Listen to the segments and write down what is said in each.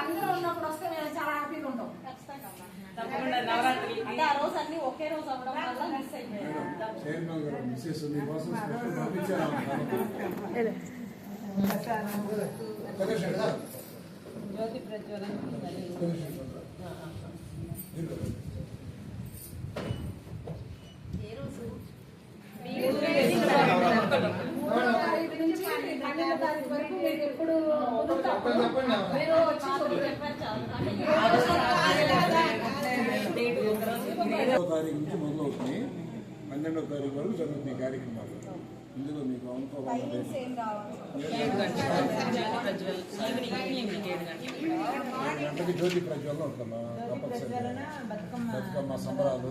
అందరూ ఉన్నప్పుడు వస్తే మేము చాలా హ్యాపీగా ఉంటాం. తప్పకుండా నవరాత్రులకి అంటే ఆ రోజు అన్ని ఒకే రోజు అవ్వడం వల్ల మిస్ అయిపోయాయి జ్యోతి ప్రజ్వలన ఏ రోజు మూడో తారీఖు నుంచి పన్నెండో తారీఖు వరకు మీరు ఎప్పుడు? మీరు తారీఖు నుంచి మొదలవుతుంది పన్నెండవ తారీఖు వరకు జరుగుతుంది కార్యక్రమాలు. ఇందులో మీకు గంటకి జ్యోతి ప్రజ్వలన ఉంటుందా తప్పనిసరిగా. బతుకమ్మ. సంబరాలు.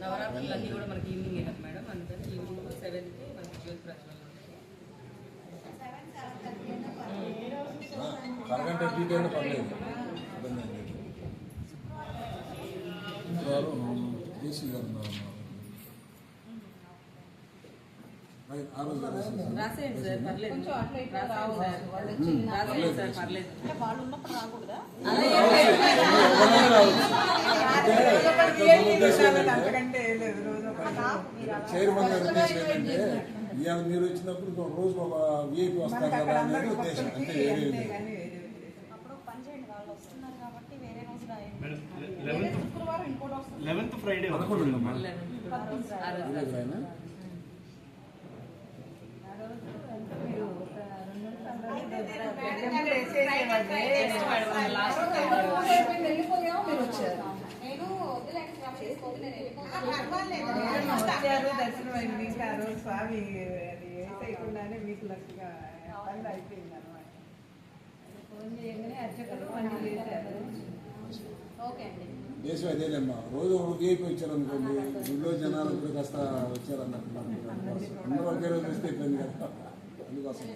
నవరాత్రులు అన్ని కూడా మనకి ఈవినింగ్ మేడం. అందుకని ఈవినింగ్ సెవెన్కి మనకి జ్యోతి ప్రజ్వలన. పర్లేదు గారు ఉన్నారు. రైట్, ఆ రోజు రాసేసి. రాసేయండి సార్ పర్లేదు. రాసేయండి సార్ రాసేయండి సార్ పర్లేదు. వాళ్ళు ఉన్నప్పుడు రాకూడదా ఎవరైనా రావచ్చు. అంటే మన ఉద్దేశం ఏంటంటే, చైర్మన్ గారి ఉద్దేశం ఏంటంటే ఇవాళ మీరు వచ్చినప్పుడు ఒక రోజు ఒక విఐపి వస్తారు కదా అనేది ఉద్దేశం. అంటే వేరే వస్తున్నారు కాబట్టి వేరే రోజు రాయండి. శుక్రవారం ఇంకోటి వస్తుంది. లెవెన్త్ ఫ్రైడే వెళ్ళిపోయామో మీరు వచ్చారు వచ్చారు దర్శనం అయింది. ఆ రోజు స్వామి అది వేసేయకుండానే మీకు లక్షగా పనులు అయిపోయింది అనమాట ఫోన్ చేయగానే అర్చకులు దేశం అదేలేమ్మా రోజు ఒక విఐపి వచ్చారు అనుకోండి ఇంట్లో జనాలు ఇప్పుడు కాస్త వచ్చారు అన్నట్టు అందరూ ఒకే రోజు వస్తే ఇబ్బంది కదా. అందుకోసం.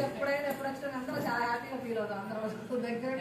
ఎప్పుడైనా ఎప్పుడు వచ్చినా అందరూ చాలా హ్యాపీగా ఫీల్ అవుతాం అందరూ దగ్గర